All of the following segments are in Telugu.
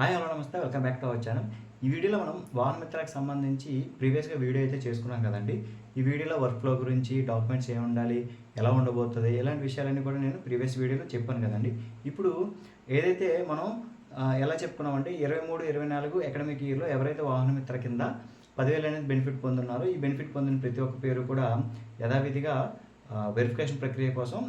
హాయ్ హలో నమస్తే. Welcome back to our channel. ఈ వీడియోలో మనం వాహన మిత్రాలకు సంబంధించి ప్రీవియస్గా వీడియో అయితే చేసుకున్నాం కదండి. ఈ వీడియోలో వర్క్ ఫ్లో గురించి డాక్యుమెంట్స్ ఏమి ఉండాలి ఎలా ఉండబోతుంది ఇలాంటి విషయాలన్నీ కూడా నేను ప్రీవియస్ వీడియోలో చెప్పాను కదండి. ఇప్పుడు ఏదైతే మనం ఎలా చెప్పుకున్నామంటే ఇరవై మూడు ఇరవై నాలుగు అకాడమిక్ ఇయర్లో ఎవరైతే వాహన మిత్ర కింద పదివేలు అనేది బెనిఫిట్ పొందున్నారో ఈ బెనిఫిట్ పొందిన ప్రతి ఒక్క పేరు కూడా యథావిధిగా వెరిఫికేషన్ ప్రక్రియ కోసం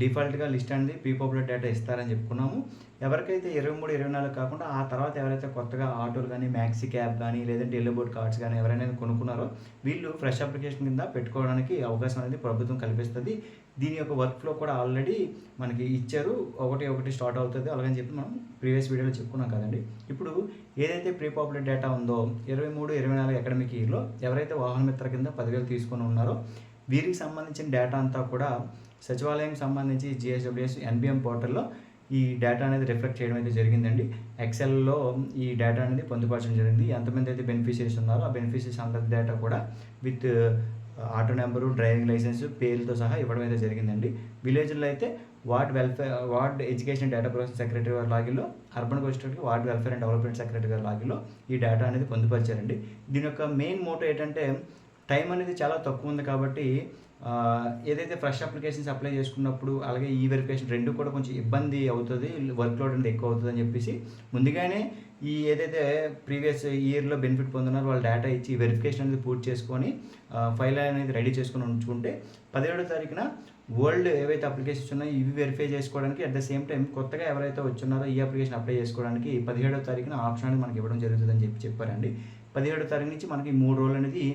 డిఫాల్ట్గా లిస్ట్ అనేది ప్రీ డేటా ఇస్తారని చెప్పుకున్నాము. ఎవరికైతే ఇరవై మూడు ఇరవై నాలుగు కాకుండా ఆ తర్వాత ఎవరైతే కొత్తగా ఆటోలు కానీ మ్యాక్సీ క్యాబ్ కానీ లేదంటే ఎల్లో బోర్డ్ కార్డ్స్ కానీ ఎవరైనా కొనుక్కున్నారో వీళ్ళు ఫ్రెష్ అప్లికేషన్ కింద పెట్టుకోవడానికి అవకాశం అనేది ప్రభుత్వం కల్పిస్తుంది. దీని యొక్క వర్క్ ఫ్లో కూడా ఆల్రెడీ మనకి ఇచ్చారు. ఒకటి ఒకటి స్టార్ట్ అవుతుంది. అలాగని చెప్పి మనం ప్రీవియస్ వీడియోలో చెప్పుకున్నాం కదండి. ఇప్పుడు ఏదైతే ప్రీ పాపులర్ డేటా ఉందో ఇరవై మూడు ఇరవై నాలుగు అకాడమిక్ ఇయర్లో ఎవరైతే వాహన మిత్ర కింద పదివేలు తీసుకొని ఉన్నారో వీరికి సంబంధించిన డేటా అంతా కూడా సచివాలయం సంబంధించి జిఎస్డబ్ల్యూఎస్ ఎన్బిఎం పోర్టల్లో ఈ డేటా అనేది రిఫ్లెక్ట్ చేయడం అయితే జరిగిందండి. ఎక్సెల్లో ఈ డేటా అనేది పొందుపరచడం జరిగింది. ఎంతమంది అయితే బెనిఫిషరీస్ ఉన్నారో ఆ బెనిఫిషరీస్ అందరి డేటా కూడా with auto number driving licence పేర్లతో సహా ఇవ్వడం అయితే జరిగిందండి. విలేజ్లో అయితే ward welfare ward education data process secretary గారి లాగిలో urban కోస్టర్కి ward welfare and development secretary గారి లాగిలో ఈ డేటా అనేది పొందుపరిచారండి. దీని యొక్క మెయిన్ మోటో ఏంటంటే టైం అనేది చాలా తక్కువ ఉంది కాబట్టి ఏదైతే ఫ్రెష్ అప్లికేషన్స్ అప్లై చేసుకున్నప్పుడు అలాగే ఈ వెరిఫికేషన్ రెండు కూడా కొంచెం ఇబ్బంది అవుతుంది వర్క్ లోడ్ అనేది ఎక్కువ అవుతుంది అని చెప్పేసి ముందుగానే ఈ ఏదైతే ప్రీవియస్ ఇయర్లో బెనిఫిట్ పొందినారో వాళ్ళ డేటా ఇచ్చి వెరిఫికేషన్ అనేది పూర్తి చేసుకొని ఫైల్ అనేది రెడీ చేసుకొని ఉంచుకుంటే పదిహేడో తారీఖున వరల్డ్ ఏవైతే అప్లికేషన్స్ ఉన్నాయో ఇవి వెరిఫై చేసుకోవడానికి అట్ ద సేమ్ టైం కొత్తగా ఎవరైతే వచ్చున్నారో ఈ అప్లికేషన్ అప్లై చేసుకోవడానికి పదిహేడో తారీఖున ఆప్షన్ అనేది మనకి ఇవ్వడం జరుగుతుందని చెప్పి చెప్పారండి. పదిహేడో తారీఖు నుంచి మనకి మూడు రోజులు అనేది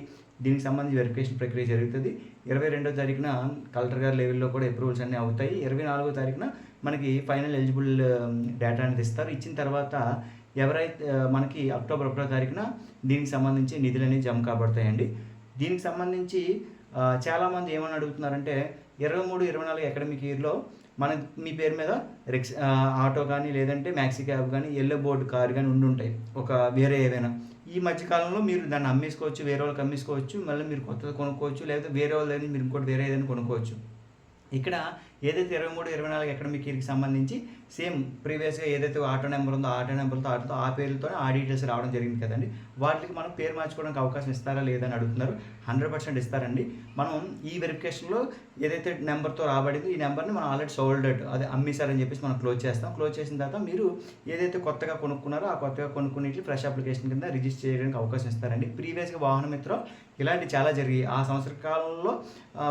దీనికి సంబంధించి వెరిఫికేషన్ ప్రక్రియ జరుగుతుంది. ఇరవై రెండో తారీఖున కలెక్టర్ గారి లెవెల్లో కూడా అప్రూవల్స్ అన్నీ అవుతాయి. ఇరవై నాలుగో తారీఖున మనకి ఫైనల్ ఎలిజిబుల్ డేటా అనేది ఇస్తారు. ఇచ్చిన తర్వాత ఎవరైతే uh, మనకి అక్టోబర్ ఒకటో తారీఖున దీనికి సంబంధించి నిధులు అనేవి జమ కాబడతాయండి. దీనికి సంబంధించి uh, చాలామంది ఏమని అడుగుతున్నారంటే ఇరవై మూడు ఇరవై నాలుగు అకాడమిక్ ఇయర్లో మన మీ పేరు మీద రిక్స్ ఆటో కానీ లేదంటే మ్యాక్సీ క్యాబ్ కానీ ఎల్లో బోర్డు కార్ కానీ ఉండి ఉంటాయి. ఒక వేరే ఏదైనా ఈ మధ్యకాలంలో మీరు దాన్ని అమ్మేసుకోవచ్చు వేరే వాళ్ళకి అమ్మేసుకోవచ్చు మళ్ళీ మీరు కొత్తది కొనుక్కోవచ్చు లేకపోతే వేరే వాళ్ళ దగ్గర మీరు ఇంకోటి వేరే ఏదైనా కొనుక్కోవచ్చు. ఇక్కడ ఏదైతే ఇరవై మూడు ఇరవై నాలుగు అకాడమిక్ ఇయర్కి సంబంధించి సేమ్ ప్రీవియస్గా ఏదైతే ఆటో నెంబర్ ఉందో ఆటో నెంబర్తో ఆటోతో ఆ పేర్లతో ఆ డీటెయిల్స్ రావడం జరిగింది కదండి. వాటికి మనం పేరు మార్చుకోవడానికి అవకాశం ఇస్తారా లేదని అడుగుతున్నారు. హండ్రెడ్ పర్సెంట్ ఇస్తారండి. మనం ఈ వెరిఫికేషన్లో ఏదైతే నెంబర్తో రాబడిందో ఈ నెంబర్ని మనం ఆల్రెడీ సోల్డెడ్ అదే అమ్మేశారని చెప్పేసి మనం క్లోజ్ చేస్తాం. క్లోజ్ చేసిన తర్వాత మీరు ఏదైతే కొత్తగా కొనుక్కున్నారో ఆ కొత్తగా కొనుక్కుని ఫ్రెష్ అప్లికేషన్ కింద రిజిస్టర్ చేయడానికి అవకాశం ఇస్తారండి. ప్రీవియస్గా వాహన మిత్రం ఇలాంటి చాలా జరిగాయి. ఆ సంవత్సర కాలంలో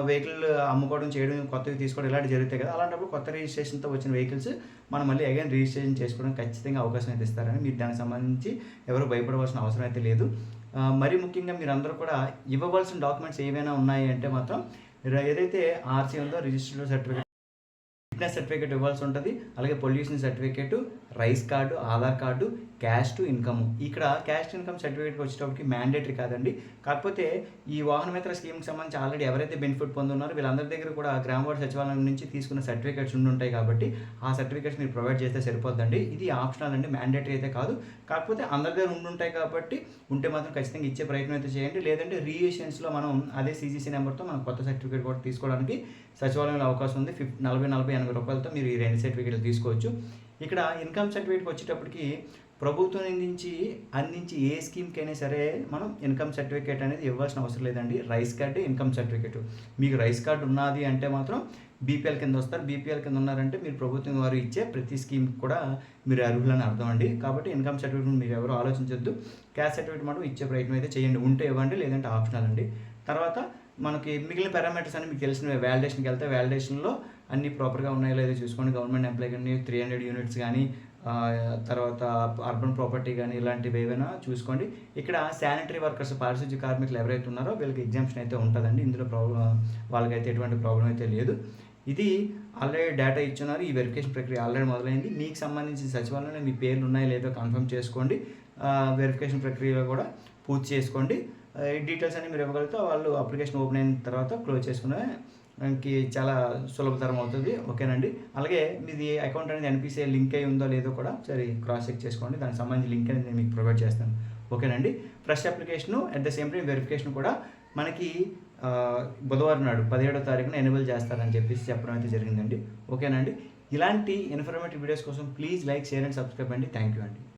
వెహికల్ అమ్ముకోవడం చేయడం కొత్తవి తీసుకోవడం ఇలాంటి జరుగుతాయి కదా. అలాంటప్పుడు కొత్త రిజిస్ట్రేషన్తో వచ్చిన వెహికల్స్ మనం మళ్ళీ అగైన్ రిజిస్ట్రేషన్ చేసుకోవడం ఖచ్చితంగా అవకాశం అయితే ఇస్తారని మీరు దానికి సంబంధించి ఎవరు భయపడవలసిన అవసరం అయితే లేదు. మరి మరీ ముఖ్యంగా మీరు అందరూ కూడా ఇవ్వవలసిన డాక్యుమెంట్స్ ఏవైనా ఉన్నాయి అంటే మాత్రం ఏదైతే ఆర్సీ ఉందో రిజిస్టర్డ్ సర్టిఫికేట్ ఫిట్నెస్ సర్టిఫికేట్ ఇవ్వాల్సి ఉంటుంది. అలాగే pollution certificate rice card Aadhaar card cash to income. ఇక్కడ క్యాష్ ఇన్కమ్ సర్టిఫికేట్ వచ్చేటప్పటికి మ్యాండేటరీ కాదండి. కాకపోతే ఈ వాహన మిత్ర స్కీమ్కి సంబంధించి ఆల్రెడీ ఎవరైతే బెనిఫిట్ పొందున్నారో వీళ్ళందరి దగ్గర కూడా గ్రామ వార్డు సచివాలయం నుంచి తీసుకున్న సర్టిఫికేట్స్ ఉండి ఉంటాయి కాబట్టి ఆ సర్టిఫికేట్స్ మీరు ప్రొవైడ్ చేస్తే సరిపోద్దండి. ఇది ఆప్షనల్ అండి మ్యాండేటరీ అయితే కాదు. కాకపోతే అందరి దగ్గర ఉండి ఉంటాయి కాబట్టి ఉంటే మాత్రం ఖచ్చితంగా ఇచ్చే ప్రయత్నం అయితే చేయండి. లేదంటే రీఎషన్స్లో మనం అదే సీజీసీ నెంబర్తో మనం కొత్త సర్టిఫికేట్ కూడా తీసుకోవడానికి సచివాలయంలో అవకాశం ఉంది. ఫిఫ్ నలభై నలభై ఎనభై రూపాయలతో మీరు ఈ రెండు సర్టిఫికేట్లు తీసుకోవచ్చు. ఇక్కడ ఇన్కమ్ సర్టిఫికేట్కి వచ్చేటప్పటికి ప్రభుత్వం నుంచి అందించి ఏ స్కీమ్కైనా సరే మనం ఇన్కమ్ సర్టిఫికేట్ అనేది ఇవ్వాల్సిన అవసరం లేదండి. రైస్ కార్డు ఇన్కమ్ సర్టిఫికేట్ మీకు రైస్ కార్డు ఉన్నది అంటే మాత్రం బీపీఎల్ కింద వస్తారు. బీపీఎల్ కింద ఉన్నారంటే మీరు ప్రభుత్వం వారు ఇచ్చే ప్రతి స్కీమ్ కూడా మీరు అర్హులని అర్థం అండి. కాబట్టి ఇన్కమ్ సర్టిఫికేట్ మీరు ఎవరు ఆలోచించొద్దు. క్యాష్ సర్టిఫికేట్ మాత్రం ఇచ్చే ప్రయత్నం అయితే చేయండి. ఉంటే ఇవ్వండి. లేదంటే ఆప్షనల్ అండి. తర్వాత మనకి మిగిలిన పారామీటర్స్ అని మీకు తెలిసిన వ్యాలిడేషన్కి వెళ్తే వ్యాలిడేషన్లో అన్ని ప్రాపర్గా ఉన్నాయో లేదో చూసుకోండి. గవర్నమెంట్ ఎంప్లాయ్ కానీ త్రీ హండ్రెడ్ యూనిట్స్ కానీ తర్వాత అర్బన్ ప్రాపర్టీ కానీ ఇలాంటివి ఏవైనా చూసుకోండి. ఇక్కడ శానిటరీ వర్కర్స్ పారిశుద్ధ్య కార్మికులు ఎవరైతే ఉన్నారో వీళ్ళకి ఎగ్జామ్షన్ అయితే ఉంటుందండి. ఇందులో ప్రాబ్లం వాళ్ళకైతే ఎటువంటి ప్రాబ్లం అయితే లేదు. ఇది ఆల్రెడీ డేటా ఇచ్చున్నారు. ఈ వెరిఫికేషన్ ప్రక్రియ ఆల్రెడీ మొదలైంది. మీకు సంబంధించిన సచివాలయంలో మీ పేర్లు ఉన్నాయో లేదో కన్ఫర్మ్ చేసుకోండి. వెరిఫికేషన్ ప్రక్రియలో కూడా పూర్తి చేసుకోండి. ఈ డీటెయిల్స్ అన్ని మీరు ఇవ్వగలిగితే వాళ్ళు అప్లికేషన్ ఓపెన్ అయిన తర్వాత క్లోజ్ చేసుకునే మనకి చాలా సులభతరం అవుతుంది. ఓకేనండి? అలాగే మీది అకౌంట్ అనేది ఎన్పిసిఐ లింక్ అయి ఉందో లేదో కూడా సరే క్రాస్ చెక్ చేసుకోండి. దానికి సంబంధించి లింక్ అనేది నేను మీకు ప్రొవైడ్ చేస్తాను. ఓకేనండి? Fresh application at the same time verification కూడా మనకి బుధవారం నాడు పదిహేడో తారీఖున ఎనేబుల్ చేస్తారని చెప్పేసి చెప్పడం అయితే జరిగిందండి. ఓకేనండి? ఇలాంటి ఇన్ఫర్మేటివ్ వీడియోస్ కోసం please like share and subscribe అండి. థ్యాంక్ యూ అండి.